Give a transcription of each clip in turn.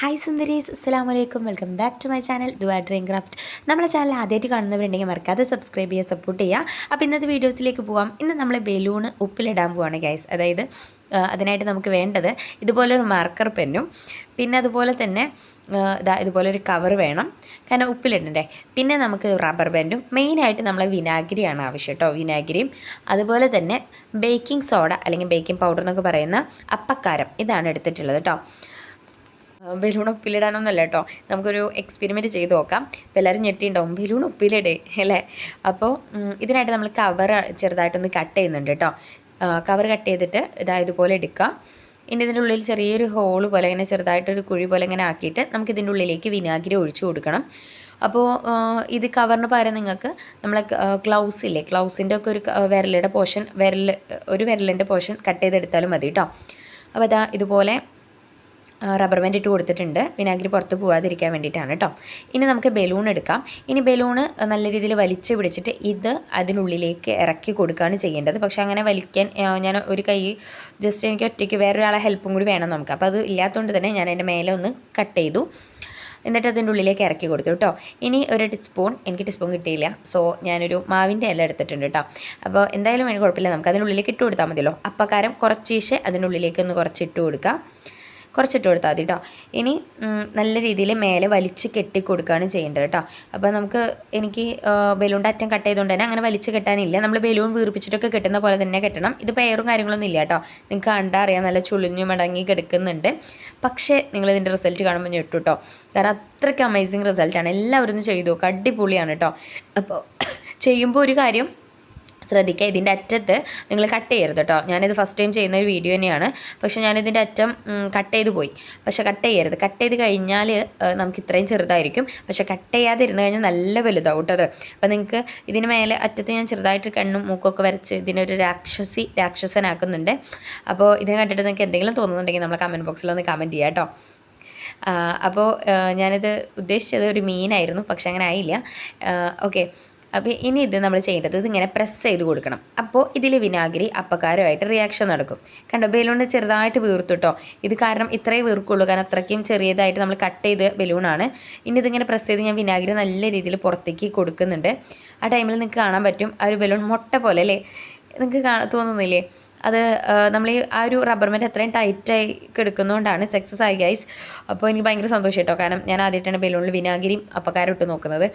Hi സുന്ദരീസ്. അസ്സാം വലൈക്കും welcome back to my channel Dua dream craft നമ്മുടെ ചാനൽ ആദ്യമായിട്ട് കാണുന്നവരുണ്ടെങ്കിൽ മറക്കാതെ സബ്സ്ക്രൈബ് ചെയ്യുക സപ്പോർട്ട് ചെയ്യുക. അപ്പോൾ ഇന്നത്തെ വീഡിയോസിലേക്ക് പോവാം. ഇന്ന് നമ്മൾ ബലൂണ് ഉപ്പിലിടാൻ പോവാണ് ഗൈസ് അതായത് അതിനായിട്ട് നമുക്ക് വേണ്ടത് ഇതുപോലൊരു മാർക്കർ പെന്നും പിന്നെ അതുപോലെ തന്നെ ഇതാ ഇതുപോലൊരു കവർ വേണം. കാരണം ഉപ്പിലിടണ്ടേ. പിന്നെ നമുക്ക് റബ്ബർ ബാൻഡും മെയിനായിട്ട് നമ്മളെ വിനാഗിരിയാണ് ആവശ്യം കേട്ടോ വിനാഗിരിയും. അതുപോലെ തന്നെ ബേക്കിംഗ് സോഡ അല്ലെങ്കിൽ ബേക്കിംഗ് പൗഡർ എന്നൊക്കെ പറയുന്ന അപ്പക്കാരം ഇതാണ് എടുത്തിട്ടുള്ളത് കേട്ടോ ബലൂൺ ഉപ്പിലിടാനൊന്നുമല്ല കേട്ടോ നമുക്കൊരു എക്സ്പെരിമെന്റ് ചെയ്ത് നോക്കാം. അപ്പോൾ എല്ലാവരും ഞെട്ടിയുണ്ടാവും ബലൂൺ ഉപ്പിലിടേ അല്ലേ? അപ്പോൾ ഇതിനായിട്ട് നമ്മൾ കവർ ചെറുതായിട്ടൊന്ന് കട്ട് ചെയ്യുന്നുണ്ട് കേട്ടോ കവർ കട്ട് ചെയ്തിട്ട് ഇതാ ഇതുപോലെ എടുക്കുക ഇനി ഇതിന്റെ ഉള്ളിൽ ചെറിയൊരു ഹോൾ പോലെ ഇങ്ങനെ ചെറുതായിട്ടൊരു കുഴി പോലെ ഇങ്ങനെ ആക്കിയിട്ട് നമുക്ക് ഇതിന്റെ ഉള്ളിലേക്ക് വിനാഗിരി ഒഴിച്ചു കൊടുക്കണം. അപ്പോൾ ഇത് കവറിന് പകരം നിങ്ങൾക്ക് നമ്മളെ ഗ്ലൗസ് ഇല്ലേ? ഗ്ലൗസിന്റെ ഒക്കെ ഒരു വിരലിന്റെ പോർഷൻ വിരൽ ഒരു വിരലിന്റെ പോർഷൻ കട്ട് ചെയ്തെടുത്താലും മതി കേട്ടോ അപ്പോൾ അതാ ഇതുപോലെ റബ്ബർ ബാൻഡ് ഇട്ട് കൊടുത്തിട്ടുണ്ട്. വിനാഗിരി പുറത്ത് പോകാതിരിക്കാൻ വേണ്ടിയിട്ടാണ് കേട്ടോ ഇനി നമുക്ക് ബലൂൺ എടുക്കാം. ഇനി ബലൂണ് നല്ല രീതിയിൽ വലിച്ച് പിടിച്ചിട്ട് ഇത് അതിനുള്ളിലേക്ക് ഇറക്കി കൊടുക്കുകയാണ് ചെയ്യേണ്ടത്. പക്ഷേ അങ്ങനെ വലിക്കാൻ ഞാൻ ഒരു കൈ ജസ്റ്റ് എനിക്ക് ഒറ്റയ്ക്ക് വേറൊരാളെ ഹെൽപ്പും കൂടി വേണം നമുക്ക്. അപ്പോൾ അത് ഇല്ലാത്തതുകൊണ്ട് തന്നെ ഞാൻ അതിന്റെ മേലെ ഒന്ന് കട്ട് ചെയ്തു. എന്നിട്ട് അതിന്റെ ഉള്ളിലേക്ക് ഇറക്കി കൊടുത്തു കേട്ടോ ഇനി ഒരു ടീസ്പൂൺ എനിക്ക് ടീസ്പൂൺ കിട്ടിയില്ല. സോ ഞാനൊരു മാവിന്റെ ഇല എടുത്തിട്ടുണ്ട് കേട്ടോ അപ്പോൾ എന്തായാലും അതിന് കുഴപ്പമില്ല. നമുക്ക് അതിനുള്ളിലേക്ക് ഇട്ട് കൊടുത്താൽ മതിയല്ലോ. അപ്പക്കാരം കുറച്ചീശെ അതിനുള്ളിലേക്ക് ഒന്ന് കുറച്ച് ഇട്ട് കൊടുക്കുക കുറച്ചിട്ട് കൊടുത്താൽ മതി കേട്ടോ ഇനി നല്ല രീതിയിൽ മേലെ വലിച്ച് കെട്ടി കൊടുക്കുകയാണ് ചെയ്യേണ്ടത് കേട്ടോ അപ്പോൾ നമുക്ക് എനിക്ക് ബലൂണിന്റെ അറ്റം കട്ട് ചെയ്തുകൊണ്ട് തന്നെ അങ്ങനെ വലിച്ച് കെട്ടാനില്ല. നമ്മൾ ബലൂൺ വീർപ്പിച്ചിട്ടൊക്കെ കെട്ടുന്ന പോലെ തന്നെ കെട്ടണം. ഇത് പെയറും കാര്യങ്ങളൊന്നും ഇല്ല കേട്ടോ നിങ്ങൾക്ക് കണ്ടാൽ അറിയാം നല്ല ചുളിഞ്ഞു മടങ്ങി കിടക്കുന്നുണ്ട്. പക്ഷേ നിങ്ങൾ ഇതിന്റെ റിസൾട്ട് കാണുമ്പോൾ ഞെട്ടു കേട്ടോ കാരണം അത്രയ്ക്ക് അമേസിങ് റിസൾട്ടാണ് എല്ലാവരും ഒന്ന് ചെയ്തു നോക്കുക അടിപൊളിയാണ് കേട്ടോ അപ്പോൾ ചെയ്യുമ്പോൾ ഒരു കാര്യം ശ്രദ്ധിക്കുക ഇതിന്റെ അറ്റത്ത് നിങ്ങൾ കട്ട് ചെയ്യരുത് കേട്ടോ ഞാനിത് ഫസ്റ്റ് ടൈം ചെയ്യുന്ന ഒരു വീഡിയോ തന്നെയാണ്. പക്ഷേ ഞാനിതിന്റെ അറ്റം കട്ട് ചെയ്ത് പോയി. പക്ഷേ കട്ട് ചെയ്യരുത്. കട്ട് ചെയ്ത് കഴിഞ്ഞാൽ നമുക്ക് ഇത്രയും ചെറുതായിരിക്കും. പക്ഷേ കട്ട് ചെയ്യാതെ ഇരുന്ന് കഴിഞ്ഞാൽ നല്ല വലുതാവും കേട്ടോ അത്. അപ്പോൾ നിങ്ങൾക്ക് ഇതിന് മേലെ അറ്റത്ത് ഞാൻ ചെറുതായിട്ട് കണ്ണും മൂക്കൊക്കെ വരച്ച് ഇതിനൊരു രാക്ഷസി രാക്ഷസനാക്കുന്നുണ്ട്. അപ്പോൾ ഇതിനെ കണ്ടിട്ട് നിങ്ങൾക്ക് എന്തെങ്കിലും തോന്നുന്നുണ്ടെങ്കിൽ നമ്മൾ കമന്റ് ബോക്സിൽ ഒന്ന് കമന്റ് ചെയ്യാം കേട്ടോ അപ്പോൾ ഞാനിത് ഉദ്ദേശിച്ചത് ഒരു മീനായിരുന്നു. പക്ഷെ അങ്ങനെ ആയില്ല. ഓക്കെ. അപ്പോൾ ഇനി ഇത് നമ്മൾ ചെയ്യേണ്ടത് ഇതിങ്ങനെ പ്രസ് ചെയ്ത് കൊടുക്കണം. അപ്പോൾ ഇതിൽ വിനാഗിരി അപ്പക്കാരമായിട്ട് റിയാക്ഷൻ നടക്കും. കണ്ടോ ബലൂൺ ചെറുതായിട്ട് വീർത്തുട്ടോ ഇത് കാരണം ഇത്രയും വീർക്കുള്ളൂ. കാരണം അത്രയ്ക്കും ചെറിയതായിട്ട് നമ്മൾ കട്ട് ചെയ്ത് ബലൂണാണ് ഇനി ഇതിങ്ങനെ പ്രസ് ചെയ്ത് ഞാൻ വിനാഗിരി നല്ല രീതിയിൽ പുറത്തേക്ക് കൊടുക്കുന്നുണ്ട്. ആ ടൈമിൽ നിങ്ങൾക്ക് കാണാൻ പറ്റും. ആ ഒരു ബലൂൺ മുട്ട പോലെ അല്ലേ? നിങ്ങൾക്ക് കാണാൻ തോന്നുന്നില്ലേ? അത് നമ്മൾ ഈ ആ ഒരു റബ്ബർ മെന്റ് അത്രയും ടൈറ്റായി കിടക്കുന്നതുകൊണ്ടാണ് സക്സസ് ആയി ഗൈസ് അപ്പോൾ എനിക്ക് ഭയങ്കര സന്തോഷം കേട്ടോ കാരണം ഞാൻ ആദ്യമായിട്ടാണ് ബലൂണിൽ വിനാഗിരിയും അപ്പക്കാരും ഇട്ട് നോക്കുന്നത്.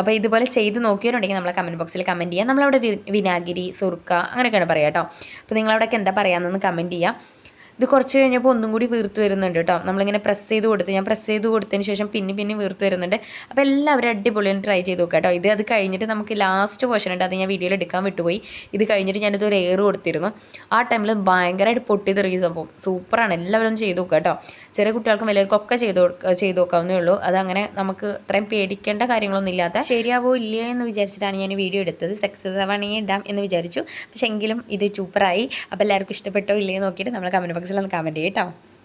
അപ്പോൾ ഇതുപോലെ ചെയ്ത് നോക്കിയവരുണ്ടെങ്കിൽ നമ്മളെ കമന്റ് ബോക്സിൽ കമന്റ് ചെയ്യാം. നമ്മളവിടെ വിനാഗിരി സുർക്ക അങ്ങനെയൊക്കെയാണ് പറയുക കേട്ടോ അപ്പോൾ നിങ്ങളവിടെയൊക്കെ എന്താ പറയാമെന്നൊന്ന് കമന്റ് ചെയ്യുക ഇത് കുറച്ച് കഴിഞ്ഞപ്പോൾ ഒന്നും കൂടി വീർത്ത് വരുന്നുണ്ട് കേട്ടോ നമ്മളിങ്ങനെ പ്രസ് ചെയ്ത് കൊടുത്ത് ഞാൻ പ്രസ് ചെയ്ത് കൊടുത്തതിന് ശേഷം പിന്നെ പിന്നെ വീർത്ത് വരുന്നുണ്ട്. അപ്പോൾ എല്ലാവരും അടിപൊളിയും ട്രൈ ചെയ്ത് നോക്കുക കേട്ടോ ഇത് അത് കഴിഞ്ഞിട്ട് നമുക്ക് ലാസ്റ്റ് പോർഷൻ ഉണ്ട്. അത് ഞാൻ വീഡിയോയിൽ എടുക്കാൻ വിട്ടുപോയി. ഇത് കഴിഞ്ഞിട്ട് ഞാനിത് ഒരു എയർ കൊടുത്തിരുന്നു. ആ ടൈമിൽ ഭയങ്കരമായിട്ട് പൊട്ടി തെറിയ സംഭവം. സൂപ്പറാണ് എല്ലാവരും ചെയ്ത് നോക്കുക കേട്ടോ ചെറിയ കുട്ടികൾക്കും വലിയവർക്കും ഒക്കെ ചെയ്ത് ചെയ്ത് നോക്കാവുന്നേ ഉള്ളൂ. അതങ്ങനെ നമുക്ക് ഇത്രയും പേടിക്കേണ്ട കാര്യങ്ങളൊന്നും ഇല്ലാത്ത ശരിയാവോ ഇല്ലേ എന്ന് വിചാരിച്ചിട്ടാണ് ഞാൻ വീഡിയോ എടുത്തത്. സക്സസ് ആവണമെങ്കിൽ ഇടാം എന്ന് വിചാരിച്ചു. പക്ഷേ എങ്കിലും ഇത് സൂപ്പറായി അപ്പോൾ എല്ലാവർക്കും ഇഷ്ടപ്പെട്ടോ ഇല്ലേ നോക്കിയിട്ട് നമ്മൾ കമന്റ് ബോക്സിൽ ഒന്ന് കമന്റ് ചെയ്യട്ടോ